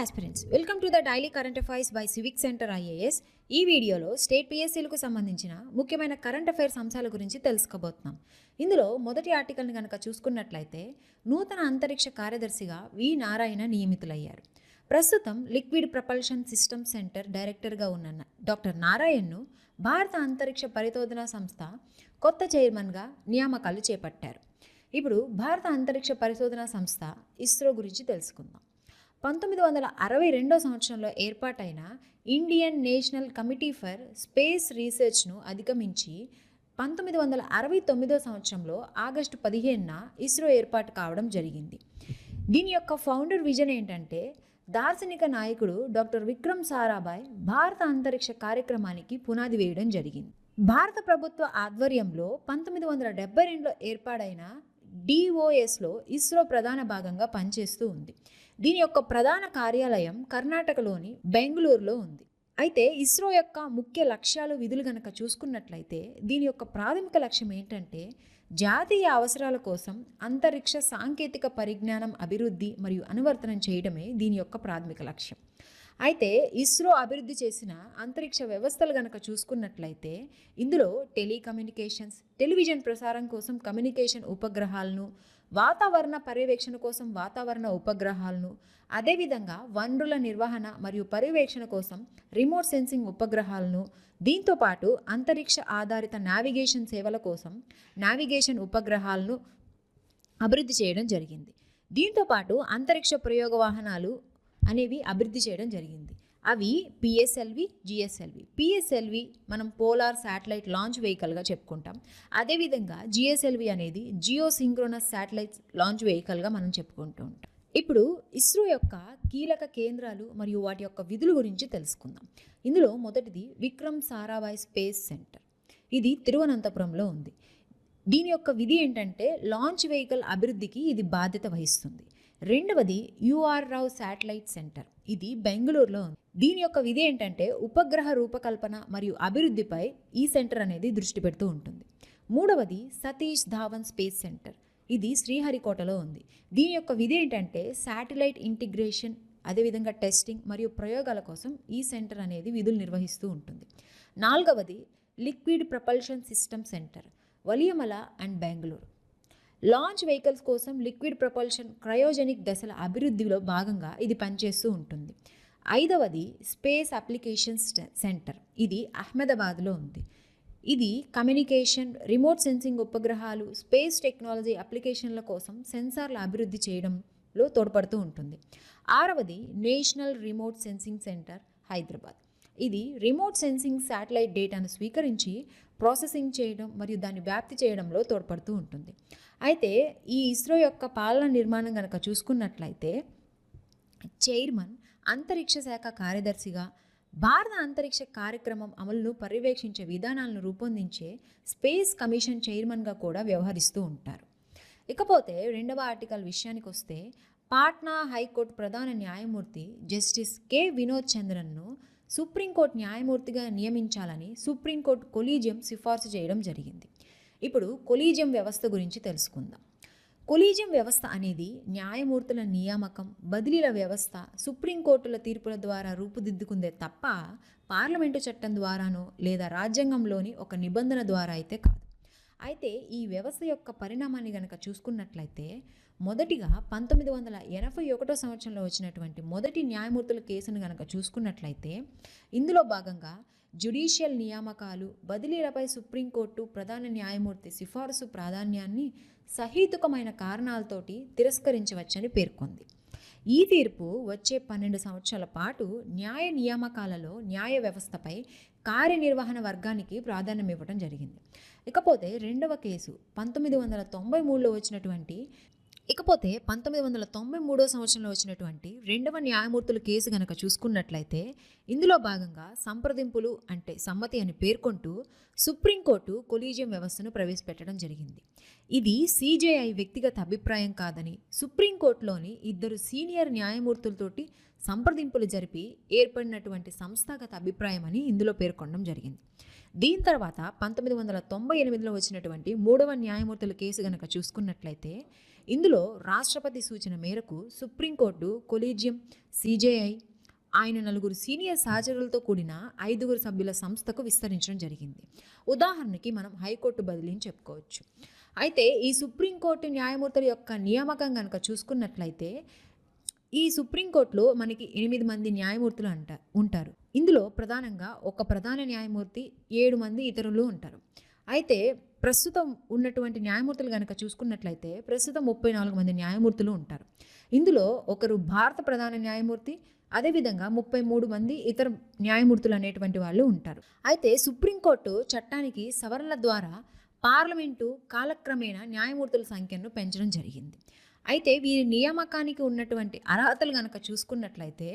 Aspirants welcome to the daily current affairs by civic centre IAS ఈ వీడియోలో state పిఎస్సీలకు సంబంధించిన ముఖ్యమైన కరెంట్ అఫైర్స్ అంశాల గురించి తెలుసుకోబోతున్నాం. ఇందులో మొదటి ఆర్టికల్ని కనుక చూసుకున్నట్లయితే నూతన అంతరిక్ష కార్యదర్శిగా వి నారాయణ నియమితులయ్యారు. ప్రస్తుతం లిక్విడ్ ప్రపల్షన్ సిస్టమ్ సెంటర్ డైరెక్టర్గా ఉన్న డాక్టర్ నారాయణ్ను భారత అంతరిక్ష పరిశోధన సంస్థ కొత్త చైర్మన్గా నియామకాలు చేపట్టారు. ఇప్పుడు భారత అంతరిక్ష పరిశోధన సంస్థ ఇస్రో గురించి తెలుసుకుందాం. పంతొమ్మిది వందల అరవై రెండో సంవత్సరంలో ఏర్పాటైన Indian National Committee for Space రీసెర్చ్ను అధిగమించి పంతొమ్మిది వందల అరవై తొమ్మిదో సంవత్సరంలో ఆగస్టు పదిహేనున ఇస్రో ఏర్పాటు కావడం జరిగింది. దీని యొక్క ఫౌండర్ విజన్ ఏంటంటే దార్శనిక నాయకుడు డాక్టర్ విక్రమ్ సారాభాయ్ భారత అంతరిక్ష కార్యక్రమానికి పునాది వేయడం జరిగింది. భారత ప్రభుత్వ ఆధ్వర్యంలో పంతొమ్మిది వందల డెబ్బై రెండులో ఏర్పాడైన డిఓఎస్లో ఇస్రో ప్రధాన భాగంగా పనిచేస్తూ ఉంది. దీని యొక్క ప్రధాన కార్యాలయం కర్ణాటకలోని బెంగళూరులో ఉంది. అయితే ఇస్రో యొక్క ముఖ్య లక్ష్యాలు విధులు గనక చూసుకున్నట్లయితే దీని యొక్క ప్రాథమిక లక్ష్యం ఏంటంటే జాతీయ అవసరాల కోసం అంతరిక్ష సాంకేతిక పరిజ్ఞానం అభివృద్ధి మరియు అనువర్తనం చేయడమే దీని యొక్క ప్రాథమిక లక్ష్యం. అయితే ఇస్రో అభివృద్ధి చేసిన అంతరిక్ష వ్యవస్థలు గనక చూసుకున్నట్లయితే ఇందులో టెలికమ్యూనికేషన్స్ టెలివిజన్ ప్రసారం కోసం కమ్యూనికేషన్ ఉపగ్రహాలను వాతావరణ పర్యవేక్షణ కోసం వాతావరణ ఉపగ్రహాలను అదేవిధంగా వనరుల నిర్వహణ మరియు పర్యవేక్షణ కోసం రిమోట్ సెన్సింగ్ ఉపగ్రహాలను దీంతోపాటు అంతరిక్ష ఆధారిత నావిగేషన్ సేవల కోసం నావిగేషన్ ఉపగ్రహాలను అభివృద్ధి చేయడం జరిగింది. దీంతోపాటు అంతరిక్ష ప్రయోగ వాహనాలు అనేవి అభివృద్ధి చేయడం జరిగింది. అవి పిఎస్ఎల్వి జిఎస్ఎల్వి పిఎస్ఎల్వి మనం పోలార్ శాటిలైట్ లాంచ్ వెహికల్గా చెప్పుకుంటాం. అదేవిధంగా జిఎస్ఎల్వి అనేది జియో సింక్రోనస్ శాటిలైట్ లాంచ్ వెహికల్గా మనం చెప్పుకుంటూ ఉంటాం. ఇప్పుడు ఇస్రో యొక్క కీలక కేంద్రాలు మరియు వాటి యొక్క విధుల గురించి తెలుసుకుందాం. ఇందులో మొదటిది విక్రమ్ సారాభాయ్ స్పేస్ సెంటర్. ఇది తిరువనంతపురంలో ఉంది. దీని యొక్క విధి ఏంటంటే లాంచ్ వెహికల్ అభివృద్ధికి ఇది బాధ్యత వహిస్తుంది. రెండవది యుఆర్ రావు శాటిలైట్ సెంటర్. ఇది బెంగళూరులో ఉంది. దీని యొక్క విధి ఏంటంటే ఉపగ్రహ రూపకల్పన మరియు అభివృద్ధిపై ఈ సెంటర్ అనేది దృష్టి పెడుతూ ఉంటుంది. మూడవది సతీష్ ధావన్ స్పేస్ సెంటర్. ఇది శ్రీహరికోటలో ఉంది. దీని యొక్క విధి ఏంటంటే శాటిలైట్ ఇంటిగ్రేషన్ అదేవిధంగా టెస్టింగ్ మరియు ప్రయోగాల కోసం ఈ సెంటర్ అనేది విధులు నిర్వహిస్తూ ఉంటుంది. నాలుగవది liquid propulsion system centre Valiamala and Bengaluru. Launch vehicles కోసం లిక్విడ్ ప్రపల్షన్ క్రయోజెనిక్ దశల అభివృద్ధిలో భాగంగా ఇది పనిచేస్తూ ఉంటుంది. ఐదవది స్పేస్ అప్లికేషన్స్ సెంటర్. ఇది అహ్మదాబాద్లో ఉంది. ఇది కమ్యూనికేషన్ రిమోట్ సెన్సింగ్ ఉపగ్రహాలు స్పేస్ టెక్నాలజీ అప్లికేషన్ల కోసం సెన్సార్ల అభివృద్ధి చేయడంలో తోడ్పడుతూ ఉంటుంది. ఆరవది National Remote Sensing Centre Hyderabad. ఇది రిమోట్ సెన్సింగ్ శాటిలైట్ డేటాను స్వీకరించి ప్రాసెసింగ్ చేయడం మరియు దాన్ని వ్యాప్తి చేయడంలో తోడ్పడుతూ ఉంటుంది. అయితే ఈ ఇస్రో యొక్క పాలన నిర్మాణం కనుక చూసుకున్నట్లయితే చైర్మన్ అంతరిక్ష శాఖ కార్యదర్శిగా భారత అంతరిక్ష కార్యక్రమం అమలును పర్యవేక్షించే విధానాలను రూపొందించే స్పేస్ కమిషన్ చైర్మన్గా కూడా వ్యవహరిస్తూ ఉంటారు. ఇకపోతే రెండవ ఆర్టికల్ విషయానికి వస్తే పాట్నా హైకోర్టు ప్రధాన న్యాయమూర్తి జస్టిస్ కె. వినోద్ చంద్రన్ను సుప్రీంకోర్టు న్యాయమూర్తిగా నియమించాలని సుప్రీంకోర్టు కొలీజియం సిఫార్సు చేయడం జరిగింది. ఇప్పుడు కొలీజియం వ్యవస్థ గురించి తెలుసుకుందాం. కొలీజియం వ్యవస్థ అనేది న్యాయమూర్తుల నియామకం బదిలీల వ్యవస్థ సుప్రీంకోర్టుల తీర్పుల ద్వారా రూపుదిద్దుకుందే తప్ప పార్లమెంటు చట్టం ద్వారానో లేదా రాజ్యాంగంలోని ఒక నిబంధన ద్వారా అయితే కాదు. అయితే ఈ వ్యవస్థ యొక్క పరిణామాన్ని గనక చూసుకున్నట్లయితే మొదటిగా పంతొమ్మిది వందల ఎనభై ఒకటో సంవత్సరంలో వచ్చినటువంటి మొదటి న్యాయమూర్తుల కేసును గనక చూసుకున్నట్లయితే ఇందులో భాగంగా జ్యుడిషియల్ నియామకాలు బదిలీలపై సుప్రీంకోర్టు ప్రధాన న్యాయమూర్తి సిఫారసు ప్రాధాన్యాన్ని సహేతుకమైన కారణాలతోటి తిరస్కరించవచ్చని పేర్కొంది. ఈ తీర్పు వచ్చే పన్నెండు సంవత్సరాల పాటు న్యాయ నియామకాలలో న్యాయ వ్యవస్థపై కార్యనిర్వహణ వర్గానికి ప్రాధాన్యం ఇవ్వడం జరిగింది. ఇకపోతే రెండవ కేసు పంతొమ్మిది వందల తొంభై మూడులో వచ్చినటువంటి ఇకపోతే పంతొమ్మిది వందల తొంభై మూడో సంవత్సరంలో వచ్చినటువంటి రెండవ న్యాయమూర్తుల కేసు గనక చూసుకున్నట్లయితే ఇందులో భాగంగా సంప్రదింపులు అంటే సమ్మతి అని పేర్కొంటూ సుప్రీంకోర్టు కొలీజియం వ్యవస్థను ప్రవేశపెట్టడం జరిగింది. ఇది సీజేఐ వ్యక్తిగత అభిప్రాయం కాదని సుప్రీంకోర్టులోని ఇద్దరు సీనియర్ న్యాయమూర్తులతోటి సంప్రదింపులు జరిపి ఏర్పడినటువంటి సంస్థాగత అభిప్రాయం అని ఇందులో పేర్కొనడం జరిగింది. దీని తర్వాత పంతొమ్మిది వందల తొంభై ఎనిమిదిలో వచ్చినటువంటి మూడవ న్యాయమూర్తుల కేసు గనక చూసుకున్నట్లయితే ఇందులో రాష్ట్రపతి సూచన మేరకు సుప్రీంకోర్టు కొలీజియం సిజేఐ ఆయన నలుగురు సీనియర్ సహచరులతో కూడిన ఐదుగురు సభ్యుల సంస్థకు విస్తరించడం జరిగింది. ఉదాహరణకి మనం హైకోర్టు బదిలీని చెప్పుకోవచ్చు. అయితే ఈ సుప్రీంకోర్టు న్యాయమూర్తుల యొక్క నియామకం కనుక చూసుకున్నట్లయితే ఈ సుప్రీంకోర్టులో మనకి ఎనిమిది మంది న్యాయమూర్తులు అంట ఉంటారు. ఇందులో ప్రధానంగా ఒక ప్రధాన న్యాయమూర్తి ఏడు మంది ఇతరులు ఉంటారు. అయితే ప్రస్తుతం ఉన్నటువంటి న్యాయమూర్తులు కనుక చూసుకున్నట్లయితే ప్రస్తుతం ముప్పై నాలుగు మంది న్యాయమూర్తులు ఉంటారు. ఇందులో ఒకరు భారత ప్రధాన న్యాయమూర్తి అదేవిధంగా ముప్పై మూడు మంది ఇతర న్యాయమూర్తులు అనేటువంటి వాళ్ళు ఉంటారు. అయితే సుప్రీంకోర్టు చట్టానికి సవరణల ద్వారా పార్లమెంటు కాలక్రమేణా న్యాయమూర్తుల సంఖ్యను పెంచడం జరిగింది. అయితే వీరి నియామకానికి ఉన్నటువంటి అర్హతలు కనుక చూసుకున్నట్లయితే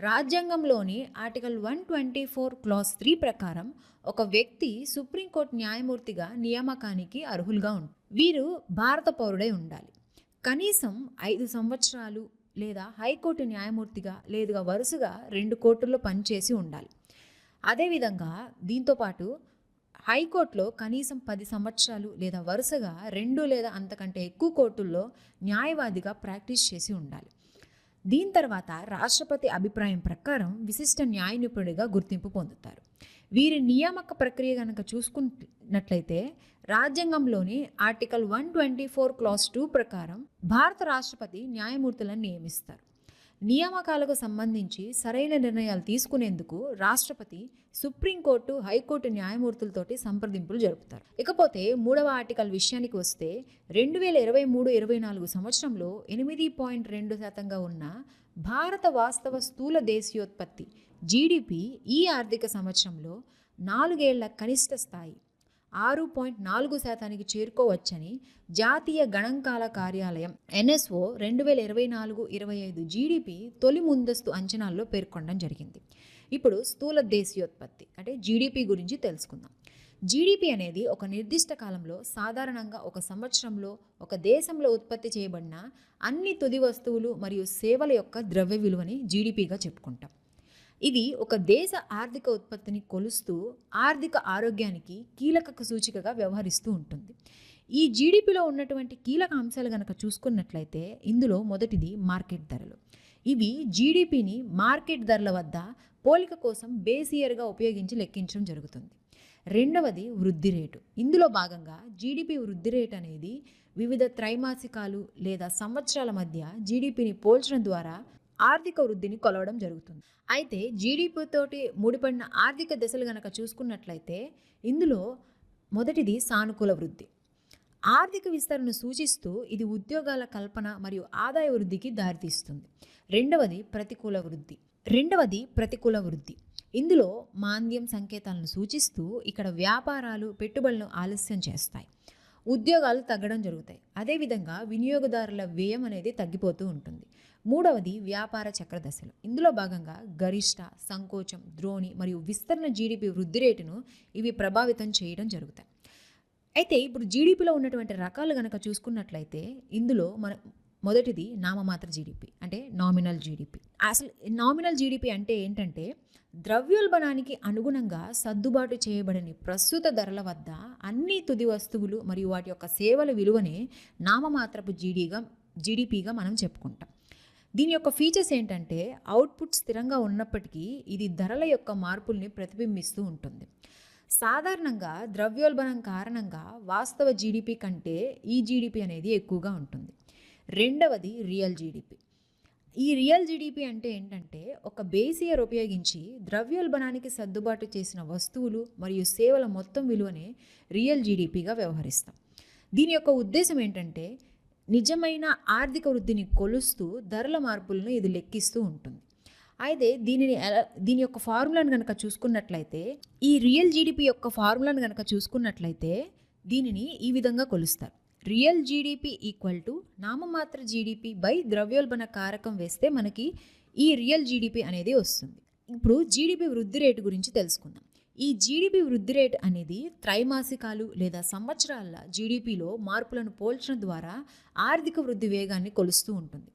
రాజ్యాంగంలోని article one twenty four clause three ప్రకారం ఒక వ్యక్తి సుప్రీంకోర్టు న్యాయమూర్తిగా నియామకానికి అర్హులుగా ఉంటారు వీరు భారత పౌరుడై ఉండాలి. కనీసం ఐదు సంవత్సరాలు లేదా హైకోర్టు న్యాయమూర్తిగా లేదుగా వరుసగా రెండు కోర్టుల్లో పనిచేసి ఉండాలి. అదేవిధంగా దీంతోపాటు హైకోర్టులో కనీసం పది సంవత్సరాలు లేదా వరుసగా రెండు లేదా అంతకంటే ఎక్కువ కోర్టుల్లో న్యాయవాదిగా ప్రాక్టీస్ చేసి ఉండాలి. దీని తర్వాత రాష్ట్రపతి అభిప్రాయం ప్రకారం విశిష్ట న్యాయ నిపుణుడిగా గుర్తింపు పొందుతారు. వీరి నియామక ప్రక్రియ కనుక చూసుకున్నట్లయితే రాజ్యాంగంలోని article one twenty four clause two ప్రకారం భారత రాష్ట్రపతి న్యాయమూర్తులను నియమిస్తారు. నియామకాలకు సంబంధించి సరైన నిర్ణయాలు తీసుకునేందుకు రాష్ట్రపతి సుప్రీంకోర్టు హైకోర్టు న్యాయమూర్తులతోటి సంప్రదింపులు జరుపుతారు. ఇకపోతే మూడవ ఆర్టికల్ విషయానికి వస్తే రెండు వేల ఇరవై మూడు ఇరవై నాలుగు సంవత్సరంలో ఎనిమిది పాయింట్ రెండు శాతంగా ఉన్న భారత వాస్తవ స్థూల దేశీయోత్పత్తి జీడిపి ఈ ఆర్థిక సంవత్సరంలో నాలుగేళ్ళ కనిష్ట స్థాయి ఆరు పాయింట్ నాలుగు శాతానికి చేరుకోవచ్చని జాతీయ గణాంకాల కార్యాలయం ఎన్ఎస్ఓ రెండు వేల ఇరవై నాలుగు ఇరవై ఐదు జీడిపి తొలి ముందస్తు అంచనాల్లో పేర్కొనడం జరిగింది. ఇప్పుడు స్థూల దేశీయోత్పత్తి అంటే జీడిపి గురించి తెలుసుకుందాం. జీడిపి అనేది ఒక నిర్దిష్ట కాలంలో సాధారణంగా ఒక సంవత్సరంలో ఒక దేశంలో ఉత్పత్తి చేయబడిన అన్ని తుది వస్తువులు మరియు సేవల యొక్క ద్రవ్య విలువని జీడిపిగా చెప్పుకుంటాం. ఇది ఒక దేశ ఆర్థిక ఉత్పత్తిని కొలుస్తూ ఆర్థిక ఆరోగ్యానికి కీలక సూచికగా వ్యవహరిస్తూ ఉంటుంది. ఈ జీడిపిలో ఉన్నటువంటి కీలక అంశాలు కనుక చూసుకున్నట్లయితే ఇందులో మొదటిది మార్కెట్ ధరలు. ఇవి జీడిపిని మార్కెట్ ధరల వద్ద పోలిక కోసం బేస్ ఇయర్గా ఉపయోగించి లెక్కించడం జరుగుతుంది. రెండవది వృద్ధి రేటు. ఇందులో భాగంగా జీడిపి వృద్ధి రేటు అనేది వివిధ త్రైమాసికాలు లేదా సంవత్సరాల మధ్య జీడిపిని పోల్చడం ద్వారా ఆర్థిక వృద్ధిని కొలవడం జరుగుతుంది. అయితే జీడిపితోటి ముడిపడిన ఆర్థిక దశలు గనక చూసుకున్నట్లయితే ఇందులో మొదటిది సానుకూల వృద్ధి. ఆర్థిక విస్తరణను సూచిస్తూ ఇది ఉద్యోగాల కల్పన మరియు ఆదాయ వృద్ధికి దారితీస్తుంది. రెండవది ప్రతికూల వృద్ధి. రెండవది ప్రతికూల వృద్ధి. ఇందులో మాంద్యం సంకేతాలను సూచిస్తూ ఇక్కడ వ్యాపారాలు పెట్టుబడులను ఆలస్యం చేస్తాయి. ఉద్యోగాలు తగ్గడం జరుగుతాయి. అదేవిధంగా వినియోగదారుల వ్యయం అనేది తగ్గిపోతూ ఉంటుంది. మూడవది వ్యాపార చక్ర దశలు ఇందులో భాగంగా గరిష్ట సంకోచం ద్రోణి మరియు విస్తరణ జీడిపి వృద్ధి రేటును ఇవి ప్రభావితం చేయడం జరుగుతాయి. అయితే ఇప్పుడు జీడిపిలో ఉన్నటువంటి రకాలు కనుక చూసుకున్నట్లయితే ఇందులో మన మొదటిది నామమాత్ర జీడిపి అంటే నామినల్ జీడిపి అసలు నామినల్ జీడిపి అంటే ఏంటంటే ద్రవ్యోల్బణానికి అనుగుణంగా సర్దుబాటు చేయబడని ప్రస్తుత ధరల వద్ద అన్ని తుది వస్తువులు మరియు వాటి యొక్క సేవల విలువనే నామమాత్రపు జీడీగా జీడిపిగా మనం చెప్పుకుంటాం. దీని యొక్క ఫీచర్స్ ఏంటంటే అవుట్పుట్ స్థిరంగా ఉన్నప్పటికీ ఇది ధరల యొక్క మార్పుల్ని ప్రతిబింబిస్తూ ఉంటుంది. సాధారణంగా ద్రవ్యోల్బణం కారణంగా వాస్తవ జీడిపి కంటే ఈ జీడిపి అనేది ఎక్కువగా ఉంటుంది. రెండవది రియల్ జీడిపి ఈ రియల్ జీడిపి అంటే ఏంటంటే ఒక బేస్ ఇయర్ ఉపయోగించి ద్రవ్యోల్బణానికి సర్దుబాటు చేసిన వస్తువులు మరియు సేవల మొత్తం విలువనే రియల్ జీడిపిగా వ్యవహరిస్తాం. దీని యొక్క ఉద్దేశం ఏంటంటే నిజమైన ఆర్థిక వృద్ధిని కొలుస్తూ ధరల మార్పులను ఇది లెక్కిస్తూ ఉంటుంది. అయితే దీనిని ఎలా దీని యొక్క ఫార్ములాను కనుక చూసుకున్నట్లయితే ఈ రియల్ జీడిపి యొక్క ఫార్ములాను కనుక చూసుకున్నట్లయితే దీనిని ఈ విధంగా కొలుస్తారు. రియల్ జీడిపి ఈక్వల్ టు నామమాత్ర జీడిపి బై ద్రవ్యోల్బణ కారకం వేస్తే మనకి ఈ రియల్ జీడిపి అనేది వస్తుంది. ఇప్పుడు జీడిపి వృద్ధి రేటు గురించి తెలుసుకుందాం. ఈ జీడిపి వృద్ధి రేటు అనేది త్రైమాసికాలు లేదా సంవత్సరాల జీడిపిలో మార్పులను పోల్చడం ద్వారా ఆర్థిక వృద్ధి వేగాన్ని కొలుస్తూ ఉంటుంది.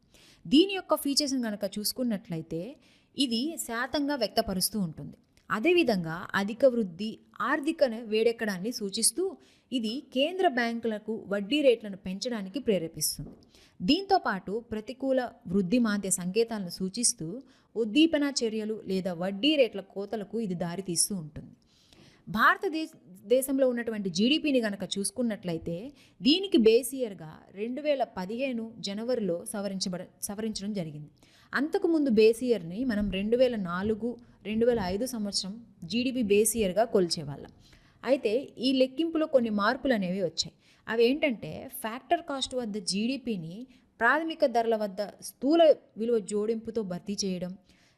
దీని యొక్క ఫీచర్స్ని కనుక చూసుకున్నట్లయితే ఇది శాతంగా వ్యక్తపరుస్తూ ఉంటుంది. అదేవిధంగా అధిక వృద్ధి ఆర్థిక వేడెక్కడాన్ని సూచిస్తూ ఇది కేంద్ర బ్యాంకులకు వడ్డీ రేట్లను పెంచడానికి ప్రేరేపిస్తుంది. దీంతో పాటు ప్రతికూల వృద్ధి మాంద్య సంకేతాలను సూచిస్తూ ఉద్దీపన చర్యలు లేదా వడ్డీ రేట్ల కోతలకు ఇది దారితీస్తూ ఉంటుంది. భారతదేశ దేశంలో ఉన్నటువంటి జీడిపిని కనుక చూసుకున్నట్లయితే దీనికి బేస్ ఇయర్గా రెండు వేల పదిహేను జనవరిలో సవరించబడ సవరించడం జరిగింది. అంతకుముందు బేస్ ఇయర్ని మనం రెండు వేల నాలుగు రెండు వేల ఐదు సంవత్సరం జీడిపి బేస్ ఇయర్గా కొలిచేవాళ్ళం. అయితే ఈ లెక్కింపులో కొన్ని మార్పులు అనేవి వచ్చాయి. అవి ఏంటంటే ఫ్యాక్టర్ కాస్ట్ వద్ద జీడిపిని ప్రాథమిక ధరల వద్ద స్థూల విలువ జోడింపుతో భర్తీ చేయడం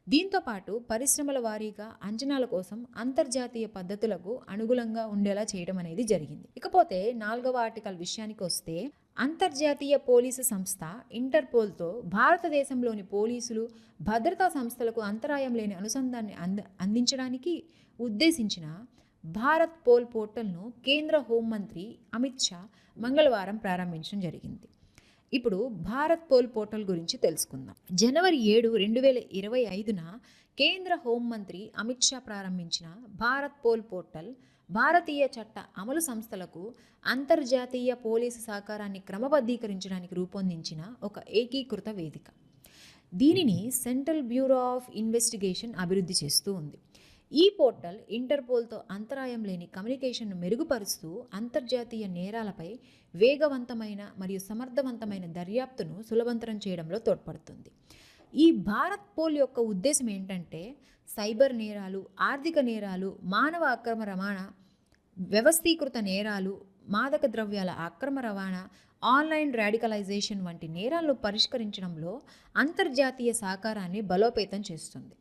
దీంతో పాటు పరిశ్రమల వారీగా అంచనాల కోసం అంతర్జాతీయ పద్ధతులకు అనుగుణంగా ఉండేలా చేయడం అనేది జరిగింది. ఇకపోతే నాలుగవ ఆర్టికల్ విషయానికి వస్తే అంతర్జాతీయ పోలీసు సంస్థ ఇంటర్పోల్తో భారతదేశంలోని పోలీసులు భద్రతా సంస్థలకు అంతరాయం లేని అనుసంధాన్ని అంద అందించడానికి ఉద్దేశించిన భారత్ పోల్ పోర్టల్ను కేంద్ర హోంమంత్రి అమిత్ షా మంగళవారం ప్రారంభించడం జరిగింది. ఇప్పుడు భారత్ పోల్ పోర్టల్ గురించి తెలుసుకుందాం. జనవరి ఏడు రెండు వేల ఇరవై ఐదున కేంద్ర హోంమంత్రి అమిత్ షా ప్రారంభించిన భారత్ పోల్ పోర్టల్ భారతీయ చట్ట అమలు సంస్థలకు అంతర్జాతీయ పోలీసు సహకారాన్ని క్రమబద్ధీకరించడానికి రూపొందించిన ఒక ఏకీకృత వేదిక. దీనిని సెంట్రల్ బ్యూరో ఆఫ్ ఇన్వెస్టిగేషన్ అభివృద్ధి చేస్తూ ఉంది. ఈ పోర్టల్ ఇంటర్పోల్తో అంతరాయం లేని కమ్యూనికేషన్ను మెరుగుపరుస్తూ అంతర్జాతీయ నేరాలపై వేగవంతమైన మరియు సమర్థవంతమైన దర్యాప్తును సులభంతరం చేయడంలో తోడ్పడుతుంది. ఈ భారత్ పోల్ యొక్క ఉద్దేశం ఏంటంటే సైబర్ నేరాలు ఆర్థిక నేరాలు మానవ అక్రమ రవాణా వ్యవస్థీకృత నేరాలు మాదక ద్రవ్యాల అక్రమ రవాణా ఆన్లైన్ రాడికలైజేషన్ వంటి నేరాలను పరిష్కరించడంలో అంతర్జాతీయ సహకారాన్ని బలోపేతం చేస్తుంది.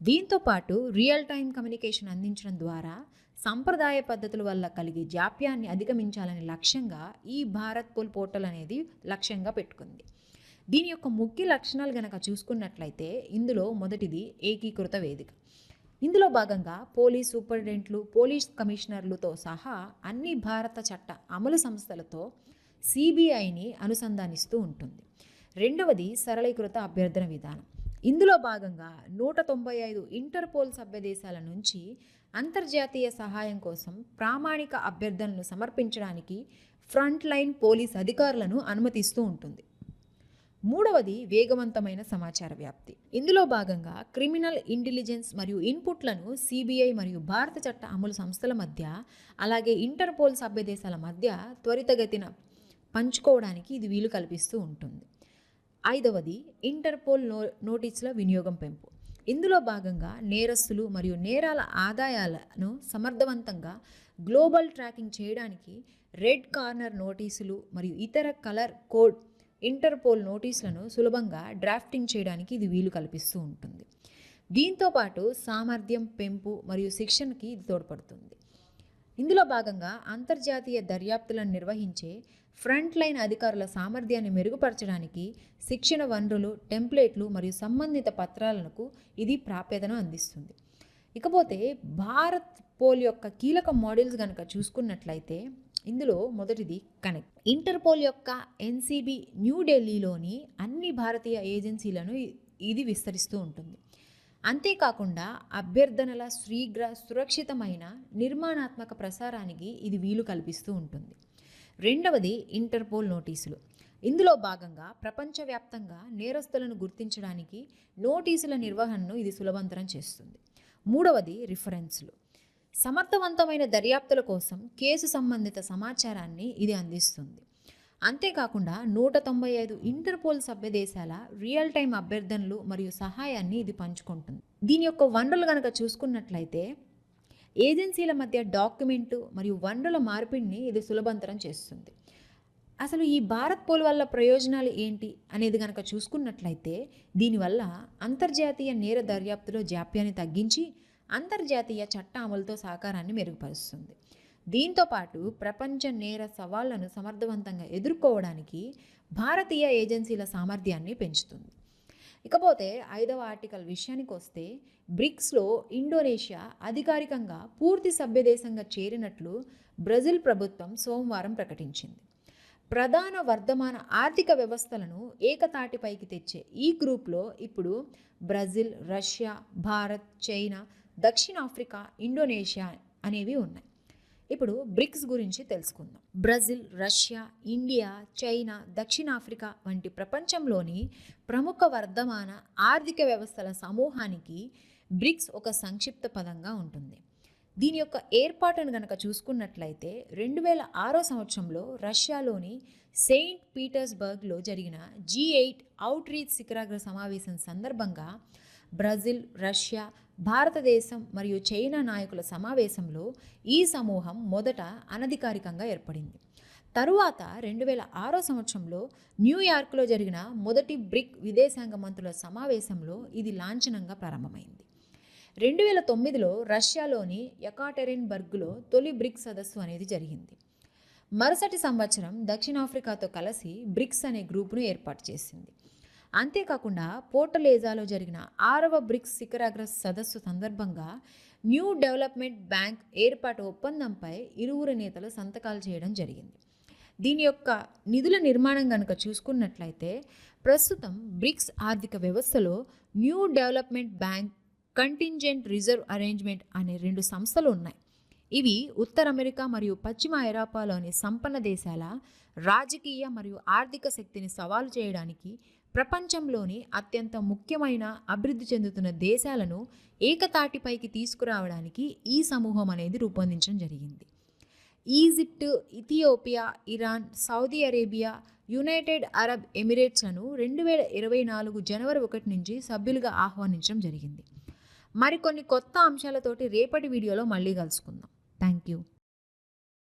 దీంతో పాటు రియల్ టైం కమ్యూనికేషన్ అందించడం ద్వారా సంప్రదాయ పద్ధతుల వల్ల కలిగే జాప్యాన్ని అధిగమించాలనే లక్ష్యంగా ఈ భారత్ పోల్ పోర్టల్ అనేది లక్ష్యంగా పెట్టుకుంది. దీని యొక్క ముఖ్య లక్షణాలు గనక చూసుకున్నట్లయితే ఇందులో మొదటిది ఏకీకృత వేదిక. ఇందులో భాగంగా పోలీస్ సూపరింటెండెంట్లు పోలీస్ కమిషనర్లతో సహా అన్ని భారత చట్ట అమలు సంస్థలతో సిబిఐని అనుసంధానిస్తూ ఉంటుంది. రెండవది సరళీకృత అభ్యర్థన విధానం. ఇందులో భాగంగా నూట తొంభై ఐదు ఇంటర్పోల్ సభ్య దేశాల నుంచి అంతర్జాతీయ సహాయం కోసం ప్రామాణిక అభ్యర్థనలు సమర్పించడానికి ఫ్రంట్ లైన్ పోలీస్ అధికారులను అనుమతిస్తూ ఉంటుంది. మూడవది వేగవంతమైన సమాచార వ్యాప్తి. ఇందులో భాగంగా క్రిమినల్ ఇంటెలిజెన్స్ మరియు ఇన్పుట్లను సిబిఐ మరియు భారత చట్ట అమలు సంస్థల మధ్య అలాగే ఇంటర్పోల్ సభ్య దేశాల మధ్య త్వరితగతిన పంచుకోవడానికి ఇది వీలు కల్పిస్తూ ఉంటుంది. ఐదవది ఇంటర్పోల్ నో నోటీసుల వినియోగం పెంపు. ఇందులో భాగంగా నేరస్తులు మరియు నేరాల ఆదాయాలను సమర్థవంతంగా గ్లోబల్ ట్రాకింగ్ చేయడానికి రెడ్ కార్నర్ నోటీసులు మరియు ఇతర కలర్ కోడ్ ఇంటర్పోల్ నోటీసులను సులభంగా డ్రాఫ్టింగ్ చేయడానికి ఇది వీలు కల్పిస్తూ ఉంటుంది. దీంతో పాటు సామర్థ్యం పెంపు మరియు శిక్షణకి ఇది తోడ్పడుతుంది. ఇందులో భాగంగా అంతర్జాతీయ దర్యాప్తులను నిర్వహించే ఫ్రంట్ లైన్ అధికారుల సామర్థ్యాన్ని మెరుగుపరచడానికి శిక్షణ వనరులు టెంప్లెట్లు మరియు సంబంధిత పత్రాలకు ఇది ప్రాప్యతను అందిస్తుంది. ఇకపోతే భారత్ పోల్ యొక్క కీలక మోడల్స్ కనుక చూసుకున్నట్లయితే ఇందులో మొదటిది కనెక్ట్. ఇంటర్పోల్ యొక్క ఎన్సిబి న్యూఢిల్లీలోని అన్ని భారతీయ ఏజెన్సీలను ఇది విస్తరిస్తూ ఉంటుంది. అంతేకాకుండా అభ్యర్థనల శీఘ్ర సురక్షితమైన నిర్మాణాత్మక ప్రసారానికి ఇది వీలు కల్పిస్తూ ఉంటుంది. రెండవది ఇంటర్పోల్ నోటీసులు. ఇందులో భాగంగా ప్రపంచవ్యాప్తంగా నేరస్తులను గుర్తించడానికి నోటీసుల నిర్వహణను ఇది సులభంతరం చేస్తుంది. మూడవది రిఫరెన్స్లు. సమర్థవంతమైన దర్యాప్తుల కోసం కేసు సంబంధిత సమాచారాన్ని ఇది అందిస్తుంది. అంతేకాకుండా నూట తొంభై ఐదు ఇంటర్పోల్ సభ్య దేశాల రియల్ టైం అభ్యర్థనలు మరియు సహాయాన్ని ఇది పంచుకుంటుంది. దీని యొక్క వనరులు కనుక చూసుకున్నట్లయితే ఏజెన్సీల మధ్య డాక్యుమెంటు మరియు వనరుల మార్పిడిని ఇది సులభంతరం చేస్తుంది. అసలు ఈ భారత్ పోల్ వల్ల ప్రయోజనాలు ఏంటి అనేది కనుక చూసుకున్నట్లయితే దీనివల్ల అంతర్జాతీయ నేర దర్యాప్తులో జాప్యాన్ని తగ్గించి అంతర్జాతీయ చట్ట అమలుతో సహకారాన్ని మెరుగుపరుస్తుంది. దీంతో పాటు ప్రపంచ నేర సవాళ్ళను సమర్థవంతంగా ఎదుర్కోవడానికి భారతీయ ఏజెన్సీల సామర్థ్యాన్ని పెంచుతుంది. ఇకపోతే ఐదవ ఆర్టికల్ విషయానికి వస్తే బ్రిక్స్లో ఇండోనేషియా అధికారికంగా పూర్తి సభ్యదేశంగా చేరినట్లు బ్రెజిల్ ప్రభుత్వం సోమవారం ప్రకటించింది. ప్రధాన వర్ధమాన ఆర్థిక వ్యవస్థలను ఏకతాటిపైకి తెచ్చే ఈ గ్రూప్లో ఇప్పుడు బ్రెజిల్ రష్యా భారత్ చైనా దక్షిణాఫ్రికా ఇండోనేషియా అనేవి ఉన్నాయి. ఇప్పుడు బ్రిక్స్ గురించి తెలుసుకుందాం. బ్రెజిల్ రష్యా ఇండియా చైనా దక్షిణాఫ్రికా వంటి ప్రపంచంలోని ప్రముఖ వర్ధమాన ఆర్థిక వ్యవస్థల సమూహానికి బ్రిక్స్ ఒక సంక్షిప్త పదంగా ఉంటుంది. దీని యొక్క ఏర్పాటును గనక చూసుకున్నట్లయితే రెండు వేల ఆరో సంవత్సరంలో రష్యాలోని సెయింట్ పీటర్స్బర్గ్లో జరిగిన జీ ఎయిట్ అవుట్ రీచ్ శిఖరాగ్ర సమావేశం సందర్భంగా బ్రెజిల్ రష్యా భారతదేశం మరియు చైనా నాయకుల సమావేశంలో ఈ సమూహం మొదట అనధికారికంగా ఏర్పడింది. తరువాత రెండు వేల ఆరో సంవత్సరంలో న్యూయార్క్లో జరిగిన మొదటి బ్రిక్ విదేశాంగ మంత్రుల సమావేశంలో ఇది లాంఛనంగా ప్రారంభమైంది. రెండు వేల తొమ్మిదిలో రష్యాలోని ఎకాటెరిన్బర్గ్లో తొలి బ్రిక్ సదస్సు అనేది జరిగింది. మరుసటి సంవత్సరం దక్షిణాఫ్రికాతో కలిసి బ్రిక్స్ అనే గ్రూపును ఏర్పాటు చేసింది. అంతేకాకుండా పోర్టలేజాలో జరిగిన ఆరవ బ్రిక్స్ శిఖరాగ్ర సదస్సు సందర్భంగా న్యూ డెవలప్మెంట్ బ్యాంక్ ఏర్పాటు ఒప్పందంపై ఇరువురు నేతలు సంతకాలు చేయడం జరిగింది. దీని యొక్క నిధుల నిర్మాణం కనుక చూసుకున్నట్లయితే ప్రస్తుతం బ్రిక్స్ ఆర్థిక వ్యవస్థలో new development bank contingent reserve arrangement అనే రెండు సంస్థలు ఉన్నాయి. ఇవి ఉత్తర అమెరికా మరియు పశ్చిమ ఐరోపాలోని సంపన్న దేశాల రాజకీయ మరియు ఆర్థిక శక్తిని సవాలు చేయడానికి ప్రపంచంలోని అత్యంత ముఖ్యమైన అభివృద్ధి చెందుతున్న దేశాలను ఏకతాటిపైకి తీసుకురావడానికి ఈ సమూహం అనేది రూపొందించడం జరిగింది. Egypt Ethiopia Iran Saudi Arabia United Arab ఎమిరేట్స్లను రెండు వేల ఇరవై నాలుగు జనవరి ఒకటి నుంచి సభ్యులుగా ఆహ్వానించడం జరిగింది. మరికొన్ని కొత్త అంశాలతోటి రేపటి వీడియోలో మళ్ళీ కలుసుకుందాం. Thank you